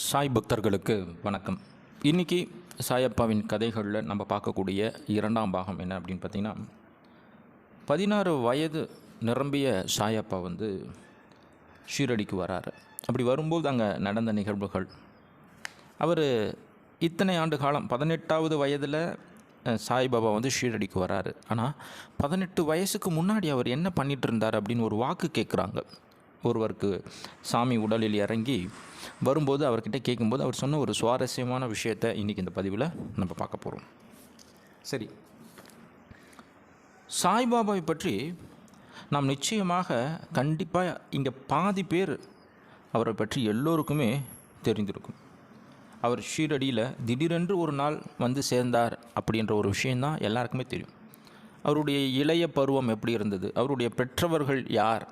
சாய் பக்தர்களுக்கு வணக்கம். இன்னைக்கு சாயப்பாவின் கதைகளில் நம்ம பார்க்கக்கூடிய இரண்டாம் பாகம் என்ன அப்படின்னு பார்த்தீங்கன்னா பதினாறு வயது நிரம்பிய சாயப்பா வந்து ஷீரடிக்கு வராரு. அப்படி வரும்போது அங்கே நடந்த நிகழ்வுகள். அவர் இத்தனை ஆண்டு காலம் பதினெட்டாவது வயதில் சாய்பாபா வந்து ஷீரடிக்கு வராரு. ஆனால் பதினெட்டு வயசுக்கு முன்னாடி அவர் என்ன பண்ணிகிட்டு இருந்தார் அப்படின்னு ஒரு வாக்கு கேட்குறாங்க ஒருவருக்கு சாமி உடலில் இறங்கி வரும்போது அவர்கிட்ட கேட்கும்போது அவர் சொன்ன ஒரு சுவாரஸ்யமான விஷயத்தை இன்றைக்கி இந்த பதிவில் நம்ம பார்க்க போகிறோம் சரி. சாய்பாபாவை பற்றி நாம் நிச்சயமாக கண்டிப்பாக இங்கே பாதி பேர் அவரை பற்றி எல்லோருக்குமே தெரிந்திருக்கும். அவர் ஷீரடியில் திடீரென்று ஒரு நாள் வந்து சேர்ந்தார் அப்படின்ற ஒரு விஷயந்தான் எல்லாருக்குமே தெரியும். அவருடைய இளைய பருவம் எப்படி இருந்தது? அவருடைய பெற்றவர்கள் யார்?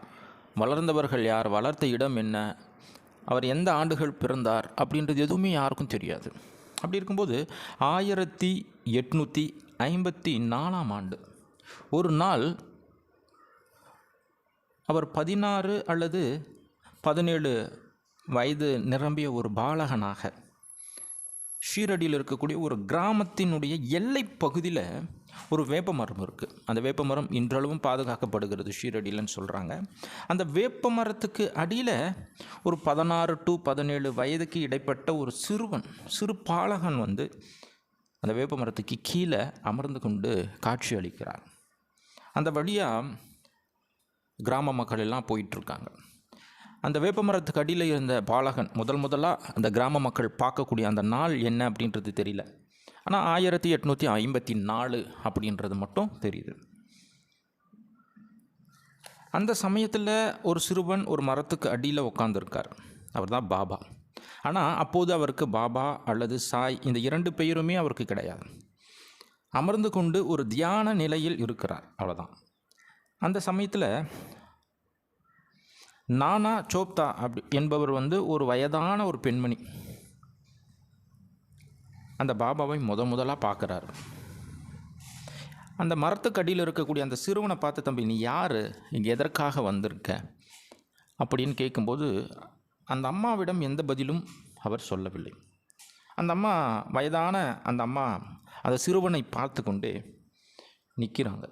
வளர்ந்தவர்கள் யார் வளர்த்த இடம் என்ன அவர் எந்த ஆண்டுகள் பிறந்தார் அப்படின்றது எதுவுமே யாருக்கும் தெரியாது. அப்படி இருக்கும்போது ஆயிரத்தி எட்நூற்றி ஐம்பத்தி நாலாம் ஆண்டு ஒரு நாள் அவர் பதினாறு அல்லது பதினேழு வயது நிரம்பிய ஒரு பாலகனாக ஷீரடியில் இருக்கக்கூடிய ஒரு கிராமத்தினுடைய எல்லை பகுதியில் ஒரு வேப்ப மரம் இருக்குது அந்த வேப்ப மரம் இன்றளவும் பாதுகாக்கப்படுகிறது ஷீரடியிலன்னு சொல்கிறாங்க அந்த வேப்ப மரத்துக்கு அடியில் ஒரு பதினாறு டு பதினேழு வயதுக்கு இடைப்பட்ட ஒரு சிறுவன் சிறு பாலகன் வந்து அந்த வேப்ப மரத்துக்கு கீழே அமர்ந்து கொண்டு காட்சி அளிக்கிறார். அந்த வழியாக கிராம மக்கள் எல்லாம் போயிட்டுருக்காங்க அந்த வேப்பமரத்துக்கு அடியில் இருந்த பாலகன் முதல் முதலாக அந்த கிராம மக்கள் பார்க்கக்கூடிய அந்த நாள் என்ன அப்படின்றது தெரியல. ஆனால் ஆயிரத்தி எட்நூற்றி ஐம்பத்தி நாலு அப்படின்றது மட்டும் தெரியுது. அந்த சமயத்தில் ஒரு சிறுவன் ஒரு மரத்துக்கு அடியில் உட்காந்துருக்கார் அவர் தான் பாபா. ஆனால் அப்போது அவருக்கு பாபா அல்லது சாய் இந்த இரண்டு பெயருமே அவருக்கு கிடையாது. அமர்ந்து கொண்டு ஒரு தியான நிலையில் இருக்கிறார். அவ்வளோதான் அந்த சமயத்தில் நானா சோப்தா அப்படி என்பவர் வந்து ஒரு வயதான ஒரு பெண்மணி. அந்த பாபாவை முத முதலாக பார்க்குறாரு அந்த மரத்துக்கு அடியில் இருக்கக்கூடிய அந்த சிறுவனை பார்த்து தம்பி நீ யார்? இங்கே எதற்காக வந்திருக்க? அப்படின்னு கேட்கும்போது அந்த அம்மாவிடம் எந்த பதிலும் அவர் சொல்லவில்லை. அந்த அம்மா வயதான அந்த அம்மா அந்த சிறுவனை பார்த்து கொண்டே நிற்கிறாங்க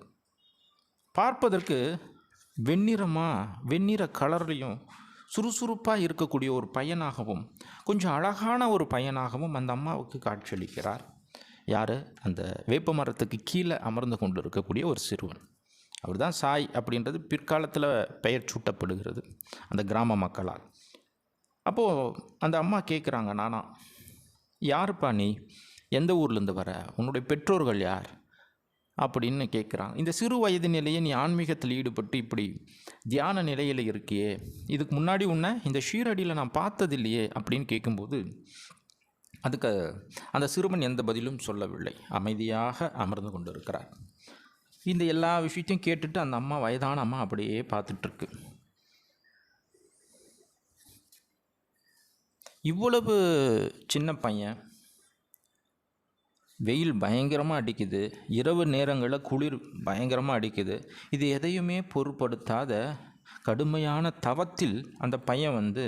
பார்ப்பதற்கு வெண்ணிறமாக வெண்ணிற கலர்லேயும் சுறுசுறுப்பாக இருக்கக்கூடிய ஒரு பையனாகவும் கொஞ்சம் அழகான ஒரு பையனாகவும் அந்த அம்மாவுக்கு காட்சியளிக்கிறார். யார்? அந்த வேப்ப மரத்துக்கு கீழே அமர்ந்து கொண்டு இருக்கக்கூடிய ஒரு சிறுவன். அவர் தான் சாய் அப்படின்றது பிற்காலத்தில் பெயர் சூட்டப்படுகிறது அந்த கிராம மக்களால். அப்போது அந்த அம்மா கேட்குறாங்க நானா யாருப்பா நீ? எந்த ஊர்லேருந்து வர? உன்னுடைய பெற்றோர்கள் யார்? அப்படின்னு கேட்குறாங்க. இந்த சிறு வயது நிலையை நீ ஆன்மீகத்தில் ஈடுபட்டு இப்படி தியான நிலையில் இருக்கியே இதுக்கு முன்னாடி உன்னை இந்த ஷீரடியில் நான் பார்த்ததில்லையே அப்படின்னு கேட்கும்போது அதுக்கு அந்த சிறுவன் எந்த பதிலும் சொல்லவில்லை. அமைதியாக அமர்ந்து கொண்டிருக்கிறார். இந்த எல்லா விஷயத்தையும் கேட்டுட்டு அந்த அம்மா வயதான அம்மா அப்படியே பார்த்துட்ருக்கு. இவ்வளவு சின்ன பையன் வெயில் பயங்கரமாக அடிக்குது. இரவு நேரங்களில் குளிர் பயங்கரமாக அடிக்குது. இது எதையுமே பொருட்படுத்தாத கடுமையான தவத்தில் அந்த பையன் வந்து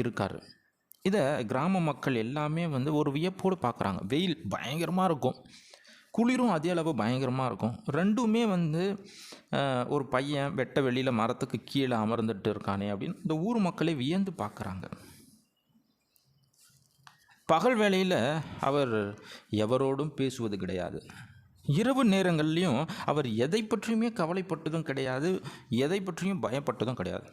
இருக்கார். இதை கிராம மக்கள் எல்லாமே வந்து ஒரு வியப்போடு பார்க்குறாங்க வெயில் பயங்கரமாக இருக்கும். குளிரும் அதே அளவு பயங்கரமாக இருக்கும். ரெண்டுமே வந்து ஒரு பையன் வெட்ட வெளியில் மரத்துக்கு கீழே அமர்ந்துட்டு இருக்கானே அப்படின்னு இந்த ஊர் மக்களே வியந்து பார்க்குறாங்க பகல் வேளையில் அவர் எவரோடும் பேசுவது கிடையாது. இரவு நேரங்கள்லையும் அவர் எதை பற்றியுமே கவலைப்பட்டதும் கிடையாது எதை பற்றியும் பயப்பட்டதும் கிடையாது.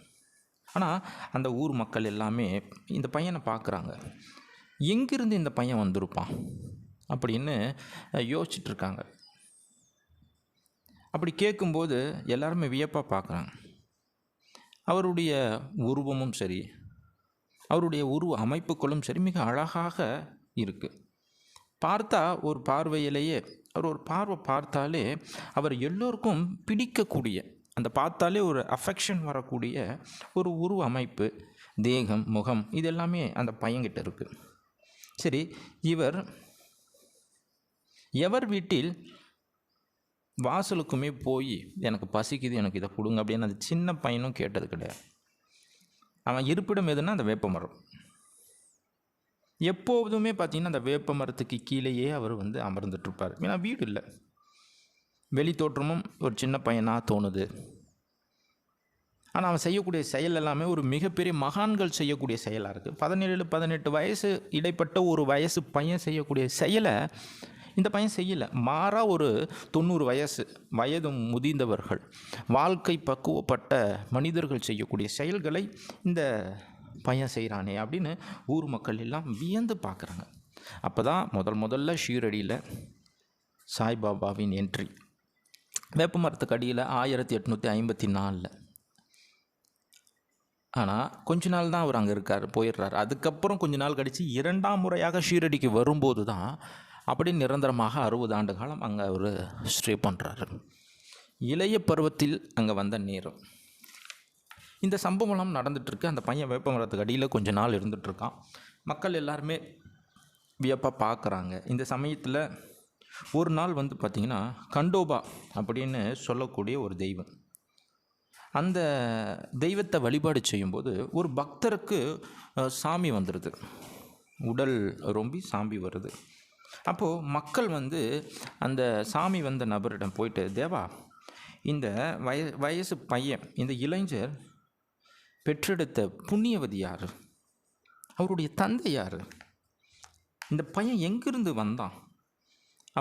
ஆனால் அந்த ஊர் மக்கள் எல்லாமே இந்த பையனை பார்க்குறாங்க. எங்கிருந்து இந்த பையன் வந்திருப்பான் அப்படின்னு யோசிச்சுட்டு இருக்காங்க. அப்படி கேட்கும்போது எல்லாருமே வியப்பாக பார்க்குறாங்க. அவருடைய உருவமும் சரி அவருடைய உருவ அமைப்புகளும் சரி மிக அழகாக இருக்குது பார்த்தா ஒரு பார்வையிலேயே அவர் ஒரு பார்வை பார்த்தாலே அவர் எல்லோருக்கும் பிடிக்கக்கூடிய அந்த பார்த்தாலே ஒரு அஃபெக்ஷன் வரக்கூடிய ஒரு உருவ அமைப்பு தேகம் முகம் இது எல்லாமே அந்த பையன்கிட்ட இருக்குது சரி இவர் எவர் வீட்டில் வாசலுக்குமே போய் எனக்கு பசிக்குது எனக்கு இதை கொடுங்க அப்படின்னு அந்த சின்ன பையனும் கேட்டது கிடையாது. அவன் இருப்பிடம் எதுன்னா அந்த வேப்ப மரம். எப்போதுமே பார்த்தீங்கன்னா அந்த வேப்ப மரத்துக்கு கீழேயே அவர் வந்து அமர்ந்துட்டுருப்பார் ஏன்னா வீடு இல்லை. வெளி தோற்றமும் ஒரு சின்ன பையனாக தோணுது. ஆனால் அவன் செய்யக்கூடிய செயல் எல்லாமே ஒரு மிகப்பெரிய மகான்கள் செய்யக்கூடிய செயலாக இருக்குது பதினேழு பதினெட்டு வயசு இடைப்பட்ட ஒரு வயசு பையன் செய்யக்கூடிய செயலை இந்த பையன் செய்யலை. மாறாக ஒரு தொண்ணூறு வயசு வயதும் முதிர்ந்தவர்கள் வாழ்க்கை பக்குவப்பட்ட மனிதர்கள் செய்யக்கூடிய செயல்களை இந்த பையன் செய்கிறானே அப்படின்னு ஊர் மக்கள் எல்லாம் வியந்து பார்க்குறாங்க. அப்போ தான் முதல் முதல்ல ஷீரடியில் சாய்பாபாவின் என்ட்ரி வேப்ப மரத்துக்கு அடியில் ஆயிரத்தி எட்நூற்றி ஐம்பத்தி நாலில். ஆனால் கொஞ்ச நாள் தான் அவர் அங்கே இருக்கார் போயிடுறாரு. அதுக்கப்புறம் கொஞ்ச நாள் கழித்து இரண்டாம் முறையாக ஷீரடிக்கு வரும்போது தான் அப்படி நிரந்தரமாக அறுபது ஆண்டு காலம் அங்கே அவர் ஸ்டே பண்ணுறாரு. இளைய பருவத்தில் அங்கே வந்த நேரம் இந்த சம்பவம்லாம் நடந்துகிட்ருக்கு அந்த பையன் வேப்ப மரத்துக்கு அடியில் கொஞ்ச நாள் இருந்துகிட்ருக்கான் மக்கள் எல்லாருமே வியப்பாக பார்க்குறாங்க. இந்த சமயத்தில் ஒரு நாள் வந்து பார்த்திங்கன்னா கண்டோபா அப்படின்னு சொல்லக்கூடிய ஒரு தெய்வம். அந்த தெய்வத்தை வழிபாடு செய்யும்போது ஒரு பக்தருக்கு சாமி வந்துடுது உடல் ரொம்பி சாமி வருது. அப்போது மக்கள் வந்து அந்த சாமி வந்த நபரிடம் போயிட்டு தேவா இந்த வய வயசு பையன் இந்த இளைஞர் பெற்றெடுத்த புண்ணியவதி யார்? அவருடைய தந்தை யார்? இந்த பையன் எங்கிருந்து வந்தான்?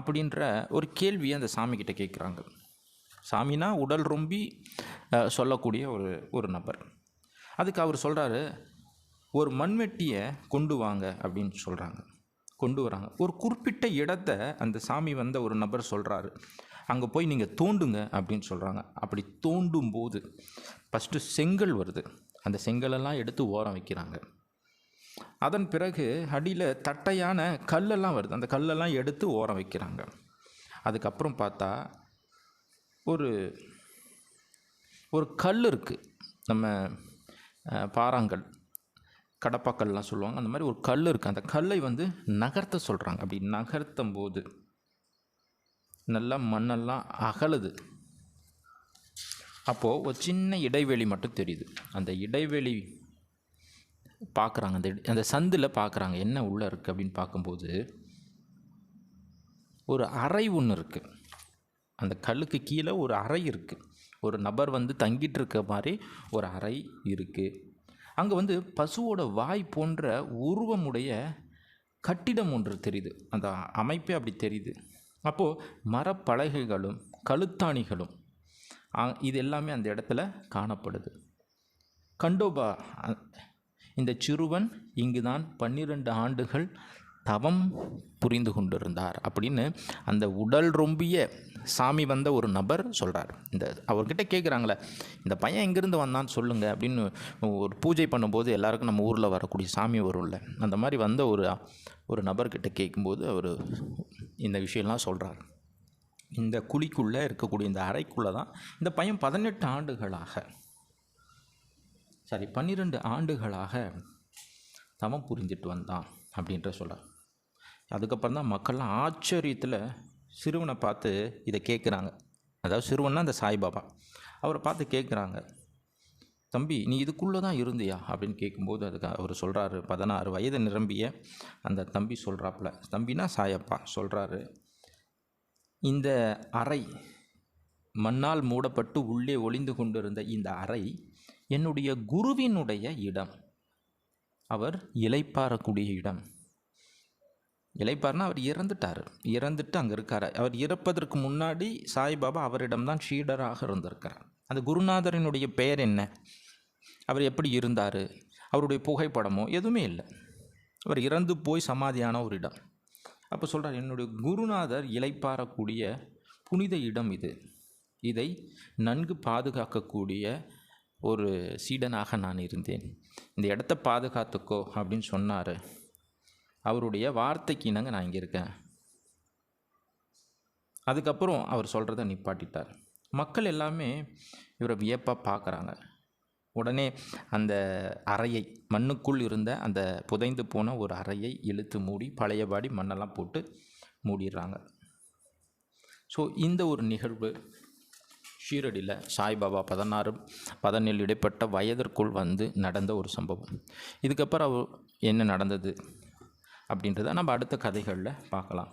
அப்படின்ற ஒரு கேள்வியை அந்த சாமிக்கிட்ட கேட்குறாங்க. சாமினா உடல் ரொம்பி சொல்லக்கூடிய ஒரு ஒரு நபர். அதுக்கு அவர் சொல்கிறாரு ஒரு மண்வெட்டியை கொண்டு வாங்க அப்படின்னு சொல்கிறாங்க கொண்டு வராங்க. ஒரு குறிப்பிட்ட இடத்த அந்த சாமி வந்த ஒரு நபர் சொல்கிறாரு அங்கே போய் நீங்கள் தோண்டுங்க அப்படின்னு சொல்கிறாங்க அப்படி தோண்டும் போது ஃபஸ்ட்டு செங்கல் வருது. அந்த செங்கலெல்லாம் எடுத்து ஓரம் வைக்கிறாங்க. அதன் பிறகு அடியில் தட்டையான கல்லெல்லாம் வருது. அந்த கல்லெல்லாம் எடுத்து ஓரம் வைக்கிறாங்க. அதுக்கப்புறம் பார்த்தா ஒரு ஒரு கல் இருக்குது நம்ம பாறாங்கல். கடப்பாக்கல்லாம் சொல்லுவாங்க. அந்த மாதிரி ஒரு கல் இருக்குது அந்த கல்லை வந்து நகர்த்த சொல்கிறாங்க அப்படி நகர்த்தும் போது நல்லா மண்ணெல்லாம் அகலுது. அப்போது ஒரு சின்ன இடைவெளி மட்டும் தெரியுது. அந்த இடைவெளி பார்க்குறாங்க அந்த அந்த சந்தில் பார்க்குறாங்க என்ன உள்ளே இருக்குது அப்படின்னு பார்க்கும்போது ஒரு அறை ஒன்று இருக்குது அந்த கல்லுக்கு கீழே ஒரு அறை இருக்குது ஒரு நபர் வந்து தங்கிட்டு இருக்க மாதிரி ஒரு அறை இருக்குது அங்கே வந்து பசுவோட வாய் போன்ற உருவமுடைய கட்டிடம் ஒன்று தெரியுது. அந்த அமைப்பே அப்படி தெரியுது. அப்போது மரப்பலகைகளும் கழுத்தாணிகளும் இது எல்லாமே அந்த இடத்துல காணப்படுது. கண்டோபா இந்த சிறுவன் இங்குதான் பன்னிரண்டு ஆண்டுகள் தவம் புரிந்து கொண்டிருந்தார் அப்படின்னு அந்த உடல் ரொம்பிய சாமி வந்த ஒரு நபர் சொல்கிறார் இந்த அவர்கிட்ட கேட்குறாங்களே இந்த பையன் எங்கேருந்து வந்தான்னு சொல்லுங்கள் அப்படின்னு ஒரு பூஜை பண்ணும்போது எல்லாருக்கும் நம்ம ஊரில் வரக்கூடிய சாமி வரும்ல அந்த மாதிரி வந்த ஒரு ஒரு நபர்கிட்ட கேட்கும்போது அவர் இந்த விஷயம்லாம் சொல்கிறார் இந்த குழிக்குள்ளே இருக்கக்கூடிய இந்த அறைக்குள்ளே தான் இந்த பையன் பதினெட்டு ஆண்டுகளாக சாரி பன்னிரெண்டு ஆண்டுகளாக தவம் புரிஞ்சிட்டு வந்தான் அப்படின்ற சொல்கிறார் அதுக்கப்புறம் தான் மக்கள்லாம் ஆச்சரியத்தில் சிறுவனை பார்த்து இதை கேட்குறாங்க. அதாவது சிறுவன்னா அந்த சாய்பாபா அவரை பார்த்து கேட்குறாங்க. தம்பி நீ இதுக்குள்ளே தான் இருந்தியா? அப்படின்னு கேட்கும்போது அதுக்கு அவர் சொல்கிறாரு பதினாறு வயது நிரம்பிய அந்த தம்பி சொல்கிறாப்புல தம்பினா சாயப்பா சொல்கிறாரு இந்த அறை மண்ணால் மூடப்பட்டு உள்ளே ஒளிந்து கொண்டிருந்த இந்த அறை என்னுடைய குருவினுடைய இடம். அவர் இலைப்பாறக்கூடிய இடம். இலைப்பார்னா அவர் இறந்துட்டார். இறந்துட்டு அங்கே இருக்கார். அவர் இறப்பதற்கு முன்னாடி சாய்பாபா அவரிடம்தான் ஷீடராக இருந்திருக்கிறார். அந்த குருநாதரினுடைய பெயர் என்ன? அவர் எப்படி இருந்தார்? அவருடைய புகைப்படமோ எதுவுமே இல்லை. அவர் இறந்து போய் சமாதியான ஒரு இடம். அப்போ சொல்கிறார் என்னுடைய குருநாதர் இலைப்பாறக்கூடிய புனித இடம் இது. இதை நன்கு பாதுகாக்கக்கூடிய ஒரு சீடனாக நான் இருந்தேன். இந்த இடத்த பாதுகாத்துக்கோ அப்படின்னு சொன்னார். அவருடைய வார்த்தைக்கு இணங்க நான் இங்கே இருக்கேன். அதுக்கப்புறம் அவர் சொல்கிறத நிப்பாட்டிட்டார். மக்கள் எல்லாமே இவரை வியப்பாக பார்க்குறாங்க உடனே அந்த அறையை மண்ணுக்குள் இருந்த அந்த புதைந்து போன ஒரு அறையை இழுத்து மூடி பழையபாடி மண்ணெல்லாம் போட்டு மூடிடுறாங்க. ஸோ இந்த ஒரு நிகழ்வு ஷீரடியில் சாய்பாபா பதினாறு பதினேழு இடைப்பட்ட வயதிற்குள் வந்து நடந்த ஒரு சம்பவம். இதுக்கப்புறம் அவர் என்ன நடந்தது? அப்படின்றத நம்ம அடுத்த கதைகளில் பார்க்கலாம்.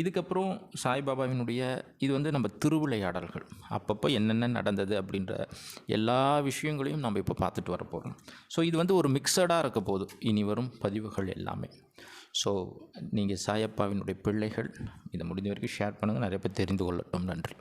இதுக்கப்புறம் சாய்பாபாவினுடைய இது வந்து நம்ம திருவிளையாடல்கள். அப்பப்போ என்னென்ன நடந்தது அப்படின்ற எல்லா விஷயங்களையும் நம்ம இப்போ பார்த்துட்டு வர போகிறோம் ஸோ இது வந்து ஒரு மிக்சடாக இருக்க போகுது. இனி வரும் பதிவுகள் எல்லாமே. ஸோ நீங்கள் சாயப்பாவினுடைய பிள்ளைகள் இதை முடிஞ்ச வரைக்கும் ஷேர் பண்ணுங்கள் நிறைய பேர் தெரிந்து கொள்ளட்டும். நன்றி.